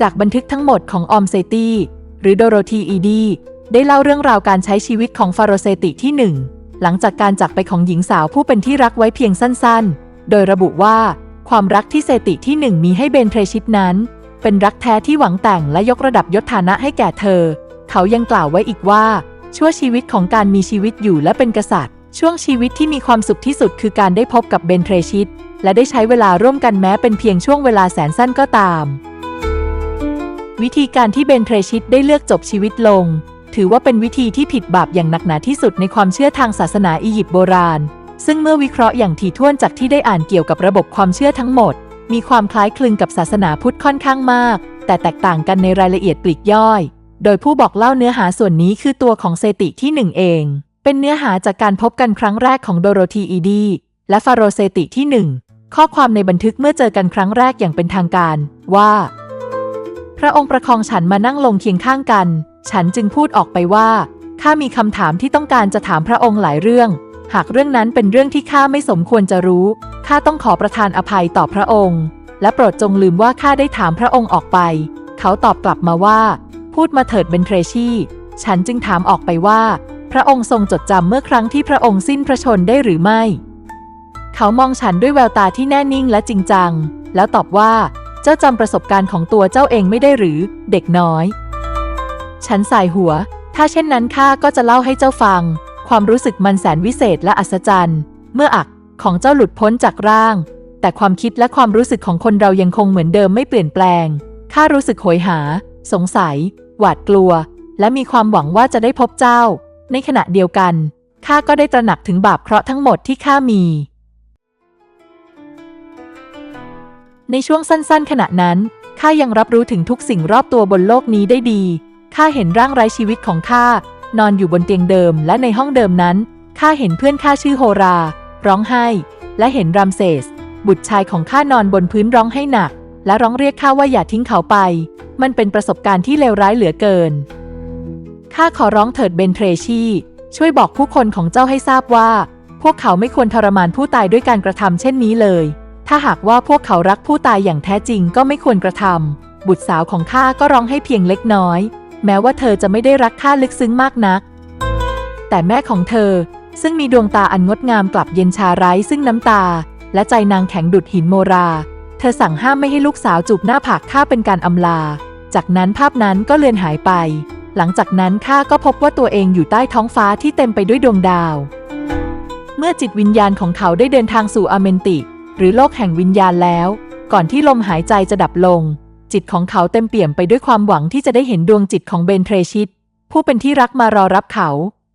จากบันทึกทั้งหมดของออมเซตีหรือโดโรธีอีดี ได้เล่าเรื่องราวการใช้ชีวิตของฟาโรเซติที่หนึ่งหลังจากการจากไปของหญิงสาวผู้เป็นที่รักไว้เพียงสั้นๆ โดยระบุว่าความรักที่เซติที่หนึ่งมีให้เบนเทรชิตนั้น เป็นรักแท้ที่หวังแต่งและยกระดับยศฐานะให้แก่เธอ เขายังกล่าวไว้อีกว่า ชั่วชีวิตของการมีชีวิตอยู่และเป็นกษัตริย์ ช่วงชีวิตที่มีความสุขที่สุดคือการได้พบกับเบนเทรชิต และได้ใช้เวลาร่วมกันแม้เป็นเพียงช่วงเวลาแสนสั้นก็ตาม วิธีการที่เบนเทรชิตได้เลือกจบชีวิตลง ถือว่าเป็นวิธีที่ผิดบาปอย่างหนักหนาที่สุดในความเชื่อทางศาสนาอียิปต์โบราณ ซึ่งเมื่อวิเคราะห์อย่างถี่ถ้วนจากที่ได้อ่านเกี่ยวกับระบบความเชื่อทั้งหมด มีความคล้ายคลึงกับศาสนาพุทธค่อนข้างมาก แต่แตกต่างกันในรายละเอียดปลีกย่อย โดยผู้บอกเล่าเนื้อหาส่วนนี้คือตัวของเซติที่หนึ่งเอง เป็นเนื้อหาจากการพบกันครั้งแรกของโดโรธีอีดีและฟาโรเซติที่หนึ่งข้อความในบันทึกเมื่อเจอกันครั้งแรกอย่างเป็นทางการว่า พระองค์ประคองฉันมานั่งลงเคียงข้างกัน ฉันจึงพูดออกไปว่าข้ามีคำถามที่ต้องการจะถามพระองค์หลายเรื่อง หากเรื่องนั้นเป็นเรื่องที่ข้าไม่สมควรจะรู้ข้าต้องขอประทานอภัยต่อพระองค์ และโปรดจงลืมว่าข้าได้ถามพระองค์ออกไป เขาตอบกลับมาว่า พูดมาเถิดเบนเทรชีฉันจึงถามออกไปว่า พระองค์ทรงจดจำเมื่อครั้งที่พระองค์สิ้นพระชนได้หรือไม่ เขามองฉันด้วยแววตาที่แน่นิ่งและจริงจัง แล้วตอบว่า จ้าจำประสบการณ์ของตัวเจ้าเองไม่ได้หรือ เด็กน้อย ฉันสายหัว ถ้าเช่นนั้นข้าก็จะเล่าให้เจ้าฟัง ความรู้สึกมันแสนวิเศษและอัศจรรย์ เมื่ออักของเจ้าหลุดพ้นจากร่าง แต่ความคิดและความรู้สึกของคนเรายังคงเหมือนเดิมไม่เปลี่ยนแปลง ข้ารู้สึกโหยหา สงสัย หวาดกลัว และมีความหวังว่าจะได้พบเจ้า ในขณะเดียวกันข้าก็ได้ตระหนักถึงบาปเคราะห์ทั้งหมดที่ข้ามี ในช่วงสั้นๆ ขณะนั้นข้ายังรับรู้ถึงทุกสิ่งรอบตัวบนโลกนี้ได้ดีข้าเห็นร่างไร้ชีวิตของข้านอนอยู่บนเตียงเดิม และในห้องเดิมนั้นข้าเห็นเพื่อนข้าชื่อโฮรา ร้องไห้ และเห็นรามเซส บุตรชายของข้านอนบนพื้นร้องให้หนัก และร้องเรียกข้าว่าอย่าทิ้งเขาไป มันเป็นประสบการณ์ที่เลวร้ายเหลือเกินข้าขอร้องเถิดเบนเทรชีช่วยบอกผู้คนของเจ้าให้ทราบว่า พวกเขาไม่ควรทรมานผู้ตายด้วยการกระทำเช่นนี้เลย ถ้าหากว่าพวกเขารักผู้ตายอย่างแท้จริงก็ไม่ควรกระทำ บุตรสาวของข้าก็ร้องให้เพียงเล็กน้อย แม้ว่าเธอจะไม่ได้รักข้าลึกซึ้งมากนัก แต่แม่ของเธอ ซึ่งมีดวงตาอันงดงามกลับเย็นชาไร้ซึ่งน้ำตา และใจนางแข็งดุดหินโมรา เธอสั่งห้ามไม่ให้ลูกสาวจูบหน้าผากข้าเป็นการอำลา จากนั้นภาพนั้นก็เลือนหายไป หลังจากนั้นข้าก็พบว่าตัวเองอยู่ใต้ท้องฟ้าที่เต็มไปด้วยดวงดาว เมื่อจิตวิญญาณของเขาได้เดินทางสู่อเมนติ หรือโลกแห่งวิญญาณแล้ว ก่อนที่ลมหายใจจะดับลง จิตของเขาเต็มเปี่ยมไปด้วยความหวังที่จะได้เห็นดวงจิตของเบนเทรชิต ผู้เป็นที่รักมารอรับเขา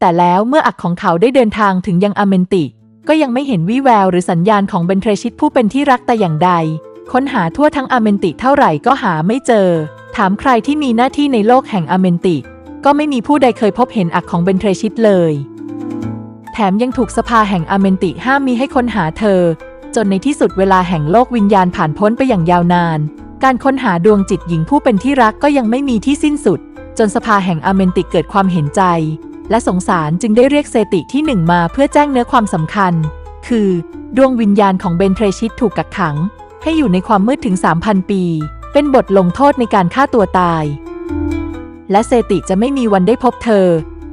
แต่แล้วเมื่ออักของเขาได้เดินทางถึงยังอเมนติ ก็ยังไม่เห็นวี่แววหรือสัญญาณของเบนเทรชิตผู้เป็นที่รักแต่อย่างใด ค้นหาทั่วทั้งอเมนติเท่าไหร่ก็หาไม่เจอ ถามใครที่มีหน้าที่ในโลกแห่งอเมนติ ก็ไม่มีผู้ใดเคยพบเห็นอักของเบนเทรชิตเลยแถมยังถูกสภาแห่งอเมนติห้ามมีให้ค้นหาเธอ นในที่สุดเวลาแห่งโลกวิญญาณผ่านพ้นไปอย่างยาวนาน การค้นหาดวงจิตหญิงผู้เป็นที่รักก็ยังไม่มีที่สิ้นสุด จนสภาแห่งอาเมนติเกิดความเห็นใจ และสงสารจึงได้เรียกเซติที่หนึ่งมาเพื่อแจ้งเนื้อความสำคัญ คือ ดวงวิญญาณของเบนเทรชิตถูกกักขัง ให้อยู่ในความมืดถึง 3,000 ปี เป็นบทลงโทษในการฆ่าตัวตาย และเซติจะไม่มีวันได้พบเธอ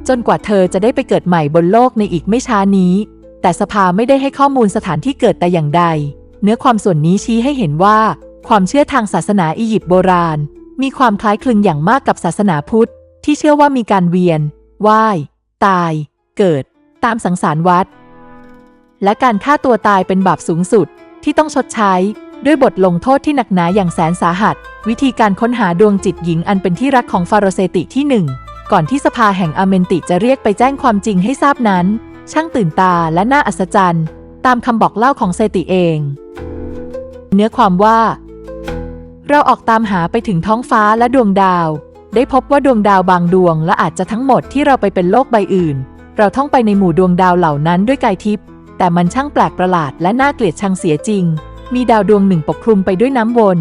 จนกว่าเธอจะได้ไปเกิดใหม่บนโลกในอีกไม่ช้านี้ แต่สภาไม่ได้ให้ข้อมูลสถานที่เกิดแต่อย่างใด เนื้อความส่วนนี้ชี้ให้เห็นว่า ความเชื่อทางศาสนาอียิปต์โบราณ มีความคล้ายคลึงอย่างมากกับศาสนาพุทธ ที่เชื่อว่ามีการเวียนว่าย ตาย เกิด ตามสังสารวัฏและการฆ่าตัวตายเป็นบาปสูงสุด ที่ต้องชดใช้ ด้วยบทลงโทษที่หนักหนาอย่างแสนสาหัส วิธีการค้นหาดวงจิตหญิงอันเป็นที่รักของฟาโรเซติที่หนึ่งก่อนที่สภาแห่งอเมนติจะเรียกไปแจ้งความจริงให้ทราบนั้น ช่างตื่นตาและน่าอัศจรรย์ ตามคำบอกเล่าของเซติเอง เนื้อความว่า เราออกตามหาไปถึงท้องฟ้าและดวงดาว ได้พบว่าดวงดาวบางดวง และอาจจะทั้งหมดที่เราไปเป็นโลกใบอื่น เราท่องไปในหมู่ดวงดาวเหล่านั้นด้วยกายทิพย์แต่มันช่างแปลกประหลาดและน่าเกลียดชังเสียจริง มีดาวดวงหนึ่งปกคลุมไปด้วยน้ำวน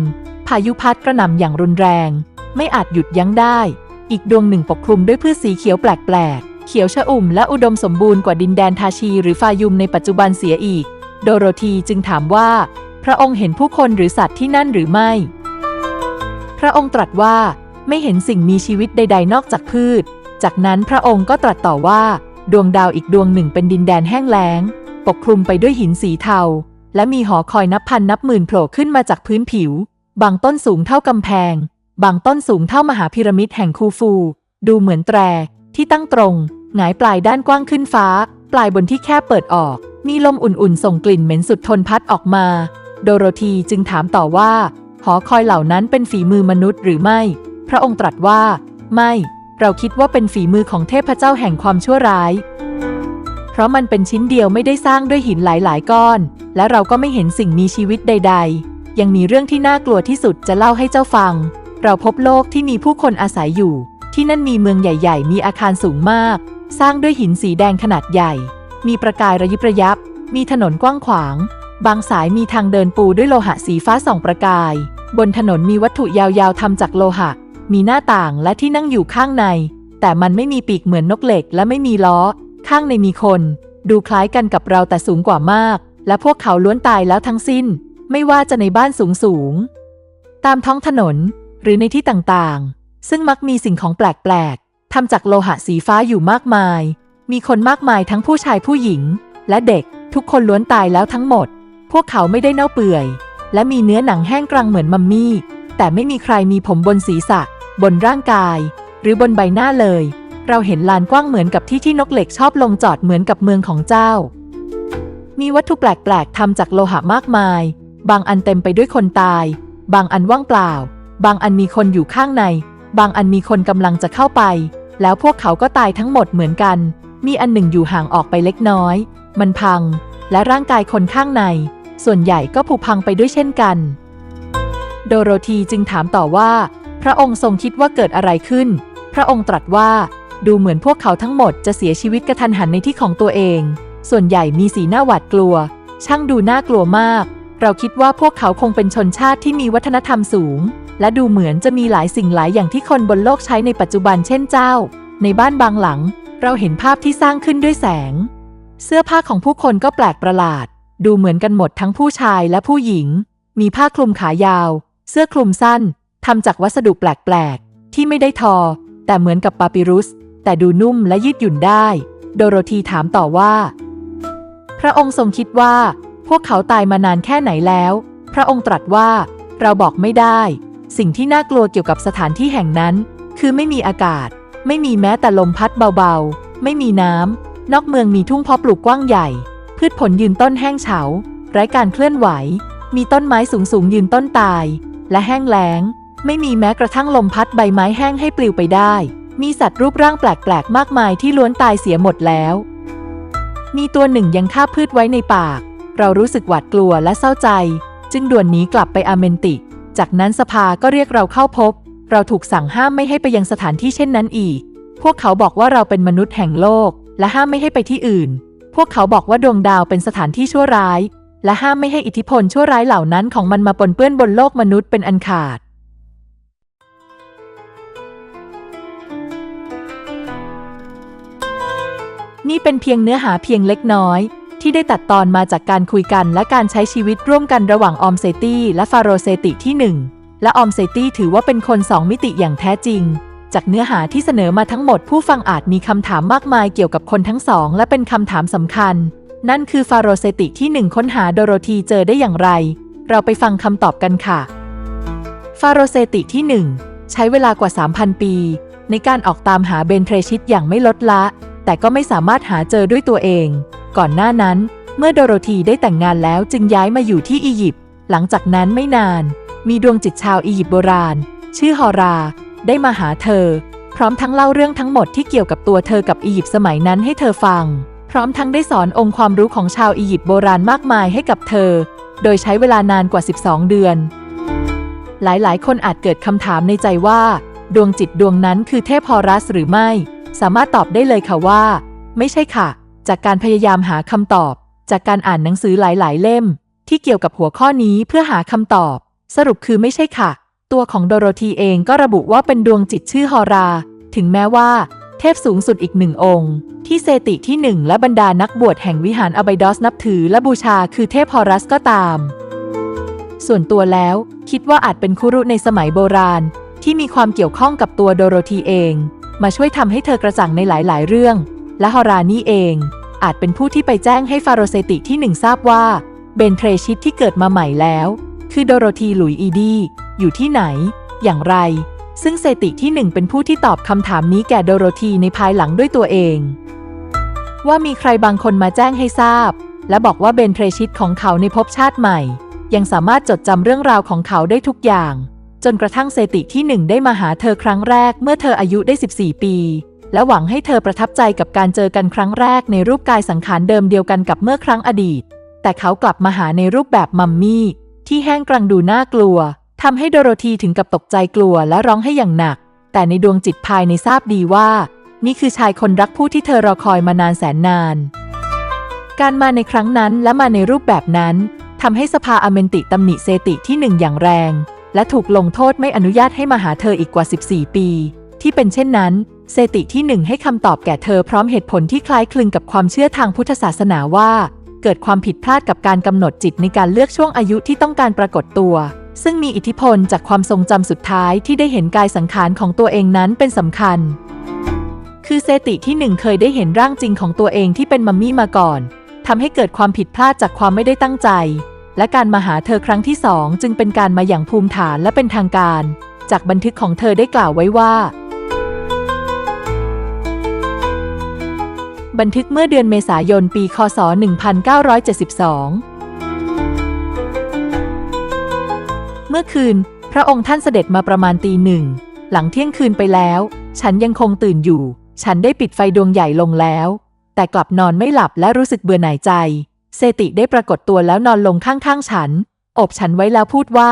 พายุพัดกระหน่ำอย่างรุนแรง ไม่อาจหยุดยั้งได้ อีกดวงหนึ่งปกคลุมด้วยพืชสีเขียวแปลกๆ เขียวชอุ่มและอุดมสมบูรณ์กว่าดินแดนทาชีหรือฟายุมในปัจจุบันเสียอีก โดโรธีจึงถามว่า พระองค์เห็นผู้คนหรือสัตว์ที่นั่นหรือไม่ พระองค์ตรัสว่าไม่เห็นสิ่งมีชีวิตใด ๆ นอกจากพืช จากนั้นพระองค์ก็ตรัสต่อว่า ดวงดาวอีกดวงหนึ่งเป็นดินแดนแห้งแล้ง ปกคลุมไปด้วยหินสีเทา และมีหอคอยนับพันนับหมื่นโผล่ขึ้นมาจากพื้นผิว บางต้นสูงเท่ากำแพง บางต้นสูงเท่ามหาพีระมิดแห่งคูฟู ดูเหมือนแตร ที่ตั้งตรง หงายปลายด้านกว้างขึ้นฟ้า ปลายบนที่แคบเปิดออก มีลมอุ่นๆ ส่งกลิ่นเหม็นสุดทนพัดออกมา โดโรธีจึงถามต่อว่า หอคอยเหล่านั้นเป็นฝีมือมนุษย์หรือไม่ พระองค์ตรัสว่า ไม่ เราคิดว่าเป็นฝีมือของเทพเจ้าแห่งความชั่วร้าย เพราะมันเป็นชิ้นเดียวไม่ได้สร้างด้วยหินหลายๆ ก้อน และเราก็ไม่เห็นสิ่งมีชีวิตใด ๆ ยังมีเรื่องที่น่ากลัวที่สุดจะเล่าให้เจ้าฟัง เราพบโลกที่มีผู้คนอาศัยอยู่ ที่นั่นมีเมืองใหญ่ ๆ มีอาคารสูงมาก สร้างด้วยหินสีแดงขนาดใหญ่ มีประกายระยิบระยับ มีถนนกว้างขวาง บางสายมีทางเดินปูด้วยโลหะสีฟ้าส่องประกาย บนถนนมีวัตถุยาวๆทำจากโลหะ มีหน้าต่างและที่นั่งอยู่ข้างใน แต่มันไม่มีปีกเหมือนนกเหล็ก และไม่มีล้อ ข้างในมีคน ดูคล้ายกันกับเราแต่สูงกว่ามาก และพวกเขาล้วนตายแล้วทั้งสิ้น ไม่ว่าจะในบ้านสูงสูงๆตามท้องถนนหรือในที่ต่างๆ ซึ่งมักมีสิ่งของแปลกๆทำจากโลหะสีฟ้าอยู่มากมาย มีคนมากมายทั้งผู้ชายผู้หญิง และเด็กทุกคนล้วนตายแล้วทั้งหมด พวกเขาไม่ได้เน่าเปื่อย และมีเนื้อหนังแห้งกรังเหมือนมัมมี่ แต่ไม่มีใครมีผมบนศีรษะ บนร่างกาย หรือบนใบหน้าเลย เราเห็นลานกว้างเหมือนกับที่ที่นกเหล็กชอบลงจอดเหมือนกับเมืองของเจ้า มีวัตถุแปลกๆทำจากโลหะมากมาย บางอันเต็มไปด้วยคนตาย บางอันว่างเปล่า บางอันมีคนอยู่ข้างใน บางอันมีคนกำลังจะเข้าไป แล้วพวกเขาก็ตายทั้งหมดเหมือนกัน มีอันหนึ่งอยู่ห่างออกไปเล็กน้อย มันพัง และร่างกายคนข้างใน ส่วนใหญ่ก็ผุพังไปด้วยเช่นกัน โดโรธีจึงถามต่อว่า พระองค์ทรงคิดว่าเกิดอะไรขึ้น พระองค์ตรัสว่า ดูเหมือนพวกเขาทั้งหมดจะเสียชีวิตกระทันหันในที่ของตัวเอง ส่วนใหญ่มีสีหน้าหวาดกลัว ช่างดูน่ากลัวมาก เราคิดว่าพวกเขาคงเป็นชนชาติที่มีวัฒนธรรมสูง และดูเหมือนจะมีหลายสิ่งหลายอย่างที่คนบนโลกใช้ในปัจจุบันเช่นเจ้า ในบ้านบางหลัง เราเห็นภาพที่สร้างขึ้นด้วยแสง เสื้อผ้าของผู้คนก็แปลกประหลาด ดูเหมือนกันหมดทั้งผู้ชายและผู้หญิง มีผ้าคลุมขายาว เสื้อคลุมสั้นทำจากวัสดุแปลกๆที่ไม่ได้ทอ แต่เหมือนกับปาปิรุส แต่ดูนุ่มและยืดหยุ่นได้ โดโรธีถามต่อว่า พระองค์ทรงคิดว่า พวกเขาตายมานานแค่ไหนแล้ว พระองค์ตรัสว่า เราบอกไม่ได้ สิ่งที่น่ากลัวเกี่ยวกับสถานที่แห่งนั้น คือไม่มีอากาศ ไม่มีแม้แต่ลมพัดเบาๆ ไม่มีน้ำ นอกเมืองมีทุ่งเพาะปลูกกว้างใหญ่ พืชผลยืนต้นแห้งเฉา ไร้การเคลื่อนไหว มีต้นไม้สูงๆยืนต้นตาย และแห้งแล้ง ไม่มีแม้กระทั่งลมพัดใบไม้แห้งให้ปลิวไปได้ มีสัตว์รูปร่างแปลกๆ มากมายที่ล้วนตายเสียหมดแล้ว มีตัวหนึ่งยังคาพืชไว้ในปาก เรารู้สึกหวาดกลัวและเศร้าใจ จึงด่วนหนีกลับไปอาเมนติ จากนั้นสภาก็เรียกเราเข้าพบ เราถูกสั่งห้ามไม่ให้ไปยังสถานที่เช่นนั้นอีก พวกเขาบอกว่าเราเป็นมนุษย์แห่งโลก และห้ามไม่ให้ไปที่อื่น พวกเขาบอกว่าดวงดาวเป็นสถานที่ชั่วร้าย และห้ามไม่ให้อิทธิพลชั่วร้ายเหล่านั้นของมันมาปนเปื้อนบนโลกมนุษย์เป็นอันขาดนี่เป็นเพียงเนื้อหาเพียงเล็กน้อย ที่ได้ตัดตอนมาจากการคุยกันและการใช้ชีวิตร่วมกันระหว่างออมเซตี้และฟาโรเซติที่ 1 และออมเซตี้ถือว่าเป็นคนสองมิติอย่างแท้จริง จากเนื้อหาที่เสนอมาทั้งหมดผู้ฟังอาจมีคำถามมากมายเกี่ยวกับคนทั้งสองและเป็นคำถามสำคัญ นั่นคือฟาโรเซติที่ 1 ค้นหาโดโรธีเจอได้อย่างไร เราไปฟังคำตอบกันค่ะ ฟาโรเซติที่ 1 ใช้เวลากว่า 3,000 ปี ในการออกตามหาเบนเทรชิตอย่างไม่ลดละ แต่ก็ไม่สามารถหาเจอด้วยตัวเอง ก่อนหน้านั้น เมื่อโดโรธีได้แต่งงานแล้วจึงย้ายมาอยู่ที่อียิปต์ หลังจากนั้นไม่นาน มีดวงจิตชาวอียิปต์โบราณ ชื่อฮอรา ได้มาหาเธอ พร้อมทั้งเล่าเรื่องทั้งหมดที่เกี่ยวกับตัวเธอกับอียิปต์สมัยนั้นให้เธอฟัง พร้อมทั้งได้สอนองค์ความรู้ของชาวอียิปต์โบราณมากมายให้กับเธอ โดยใช้เวลานานกว่า 12 เดือน หลายๆ คนอาจเกิดคำถามในใจว่า ดวงจิตดวงนั้นคือเทพฮอรัสหรือไม่ สามารถตอบได้เลยค่ะว่า ไม่ใช่ค่ะ จากการพยายามหาคำตอบ จากการอ่านหนังสือหลายๆ เล่ม ที่เกี่ยวกับหัวข้อนี้เพื่อหาคำตอบ สรุปคือไม่ใช่ค่ะ ตัวของโดโรธีเองก็ระบุว่าเป็นดวงจิตชื่อฮอรา ถึงแม้ว่า เทพสูงสุดอีกหนึ่งองค์ ที่เซติที่หนึ่งและบรรดานักบวชแห่งวิหารอไบดอสนับถือและบูชาคือเทพฮอรัสก็ตาม ส่วนตัวแล้วคิดว่าอาจเป็นคุรุในสมัยโบราณที่มีความเกี่ยวข้องกับตัวโดโรธีเอง มาช่วยทำให้เธอกระจ่างในหลาย ๆ เรื่อง และฮอรานี่เอง อาจเป็นผู้ที่ไปแจ้งให้ฟาโรเซติที่หนึ่งทราบว่า เบนเทรชิตที่เกิดมาใหม่แล้ว คือโดโรธีหลุยอีดีอยู่ที่ไหน อย่างไร ซึ่งเซติที่หนึ่งเป็นผู้ที่ตอบคำถามนี้แก่โดโรธีในภายหลังด้วยตัวเอง ว่ามีใครบางคนมาแจ้งให้ทราบ และบอกว่าเบนเทรชิตของเขาในภพชาติใหม่ ยังสามารถจดจำเรื่องราวของเขาได้ทุกอย่าง จนกระทั่งเซติที่หนึ่งได้มาหาเธอครั้งแรกเมื่อเธออายุได้ 14 ปี และหวังให้เธอประทับใจกับการเจอกันครั้งแรกในรูปกายสังขารเดิมเดียวกันกับเมื่อครั้งอดีต แต่เขากลับมาหาในรูปแบบมัมมี่ ที่แห้งกรังดูน่ากลัวทำให้โดโรธีถึงกับตกใจกลัวและร้องให้อย่างหนัก แต่ในดวงจิตภายในทราบดีว่า นี่คือชายคนรักผู้ที่เธอรอคอยมานานแสนนาน การมาในครั้งนั้นและมาในรูปแบบนั้นทำให้สภาอเมนติตำหนิเซติที่หนึ่งอย่างแรง และถูกลงโทษไม่อนุญาตให้มาหาเธออีกกว่า 14 ปี ที่เป็นเช่นนั้น เซติที่หนึ่งให้คำตอบแก่เธอพร้อมเหตุผลที่คล้ายคลึงกับความเชื่อทางพุทธศาสนาว่า เกิดความผิดพลาดกับการกำหนดจิตในการเลือกช่วงอายุที่ต้องการปรากฏตัว ซึ่งมีอิทธิพลจากความทรงจำสุดท้ายที่ได้เห็นกายสังขารของตัวเองนั้นเป็นสำคัญ คือเซติที่หนึ่งเคยได้เห็นร่างจริงของตัวเองที่เป็นมัมมี่มาก่อนทำให้เกิดความผิดพลาดจากความไม่ได้ตั้งใจ และการมาหาเธอครั้งที่สองจึงเป็นการมาอย่างภูมิฐานและเป็นทางการ จากบันทึกของเธอได้กล่าวไว้ว่า บันทึกเมื่อเดือนเมษายนปี คศ 1972เมื่อคืน พระองค์ท่านเสด็จมาประมาณตีหนึ่ง หลังเที่ยงคืนไปแล้ว ฉันยังคงตื่นอยู่ ฉันได้ปิดไฟดวงใหญ่ลงแล้ว แต่กลับนอนไม่หลับและรู้สึกเบื่อหน่ายใจ เซติได้ปรากฏตัวแล้วนอนลงข้างๆฉัน อบฉันไว้แล้วพูดว่า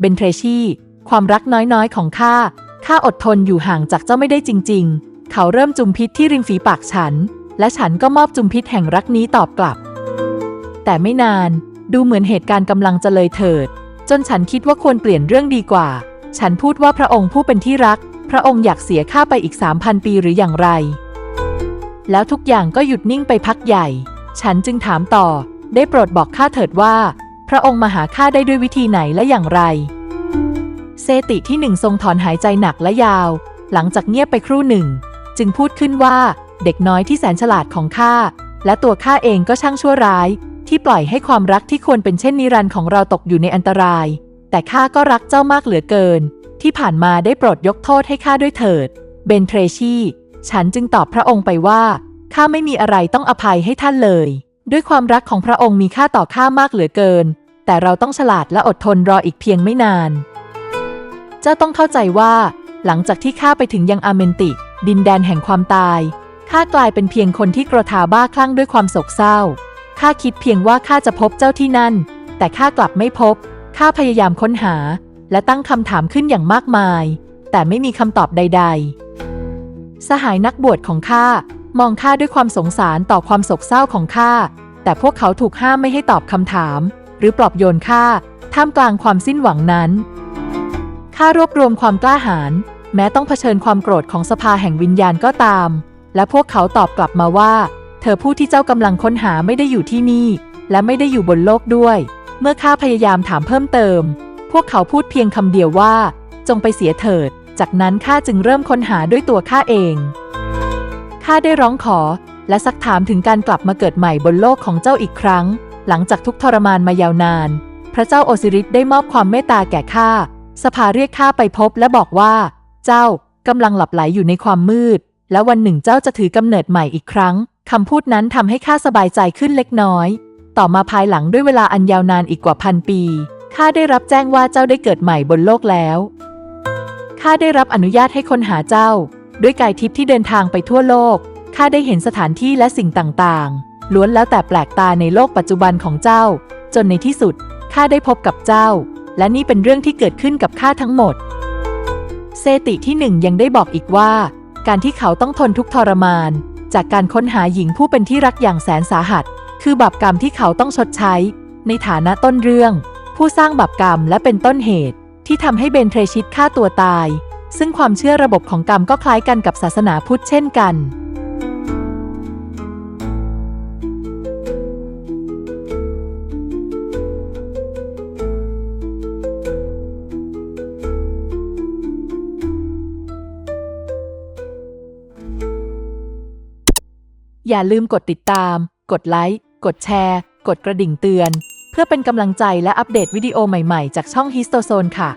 เบนเทรชีความรักน้อยๆของข้า ข้าอดทนอยู่ห่างจากเจ้าไม่ได้จริง ๆ เขาเริ่มจุมพิษที่ริมฝีปากฉัน และฉันก็มอบจุมพิษแห่งรักนี้ตอบกลับ แต่ไม่นาน ดูเหมือนเหตุการณ์กำลังจะเลยเถิด จนฉันคิดว่าควรเปลี่ยนเรื่องดีกว่า ฉันพูดว่าพระองค์ผู้เป็นที่รัก พระองค์อยากเสียข้าไปอีกสามพันปีหรืออย่างไร แล้วทุกอย่างก็หยุดนิ่งไปพักใหญ่ ฉันจึงถามต่อ ได้โปรดบอกข้าเถิดว่า พระองค์มาหาข้าได้ด้วยวิธีไหนและอย่างไร เซติที่หนึ่งทรงถอนหายใจหนักและยาว หลังจากเงียบไปครู่หนึ่ง จึงพูดขึ้นว่าเด็กน้อยที่แสนฉลาดของข้าและตัวข้าเองก็ช่างชั่วร้าย ที่ปล่อยให้ความรักที่ควรเป็นเช่นนิรันดร์ของเราตกอยู่ในอันตราย แต่ข้าก็รักเจ้ามากเหลือเกิน ที่ผ่านมาได้โปรดยกโทษให้ข้าด้วยเถิด เบนเทรชี ฉันจึงตอบพระองค์ไปว่า ข้าไม่มีอะไรต้องอภัยให้ท่านเลย ด้วยความรักของพระองค์มีค่าต่อข้ามากเหลือเกิน แต่เราต้องฉลาดและอดทนรออีกเพียงไม่นาน เจ้าต้องเข้าใจว่า หลังจากที่ข้าไปถึงยังอาเมนติ ดินแดนแห่งความตายข้ากลายเป็นเพียงคนที่กระทาบ้าคลั่งด้วยความโศกเศร้าข้าคิดเพียงว่าข้าจะพบเจ้าที่นั่น แต่ข้ากลับไม่พบข้าพยายามค้นหา และตั้งคำถามขึ้นอย่างมากมาย แต่ไม่มีคำตอบใด ๆ สหายนักบวชของข้า มองข้าด้วยความสงสารต่อความโศกเศร้าของข้า แต่พวกเขาถูกห้ามไม่ให้ตอบคำถาม หรือปลอบโยนข้าท่ามกลางความสิ้นหวังนั้น ข้ารวบรวมความกล้าหาญแม้ต้องเผชิญความโกรธของสภาแห่งวิญญาณก็ตาม และพวกเขาตอบกลับมาว่า เธอผู้ที่เจ้ากำลังค้นหาไม่ได้อยู่ที่นี่ และไม่ได้อยู่บนโลกด้วย เมื่อข้าพยายามถามเพิ่มเติม พวกเขาพูดเพียงคำเดียวว่า จงไปเสียเถิด จากนั้นข้าจึงเริ่มค้นหาด้วยตัวข้าเอง ข้าได้ร้องขอ และซักถามถึงการกลับมาเกิดใหม่บนโลกของเจ้าอีกครั้ง หลังจากทุกทรมานมายาวนาน พระเจ้าโอซิริสได้มอบความเมตตาแก่ข้า สภาเรียกข้าไปพบและบอกว่า เจ้ากำลังหลับไหลอยู่ในความมืด และวันหนึ่งเจ้าจะถือกำเนิดใหม่อีกครั้งคำพูดนั้นทำให้ข้าสบายใจขึ้นเล็กน้อย ต่อมาภายหลังด้วยเวลาอันยาวนานอีกกว่าพันปีข้าได้รับแจ้งว่าเจ้าได้เกิดใหม่บนโลกแล้วข้าได้รับอนุญาตให้คนหาเจ้า ด้วยกายทิพย์ที่เดินทางไปทั่วโลก ข้าได้เห็นสถานที่และสิ่งต่างๆ ล้วนแล้วแต่แปลกตาในโลกปัจจุบันของเจ้า จนในที่สุด ข้าได้พบกับเจ้า และนี่เป็นเรื่องที่เกิดขึ้นกับข้าทั้งหมด เซติที่หนึ่งยังได้บอกอีกว่า การที่เขาต้องทนทุกทรมาน จากการค้นหาหญิงผู้เป็นที่รักอย่างแสนสาหัส คือบาปกรรมที่เขาต้องชดใช้ ในฐานะต้นเรื่อง ผู้สร้างบาปกรรมและเป็นต้นเหตุ ที่ทำให้เบนเทรชิตฆ่าตัวตาย ซึ่งความเชื่อระบบของกรรมก็คล้ายกันกับศาสนาพุทธเช่นกัน อย่าลืมกดติดตาม กดไลค์ กดแชร์ กดกระดิ่งเตือน เพื่อเป็นกำลังใจและอัปเดตวิดีโอใหม่ๆ จากช่อง Histozone ค่ะ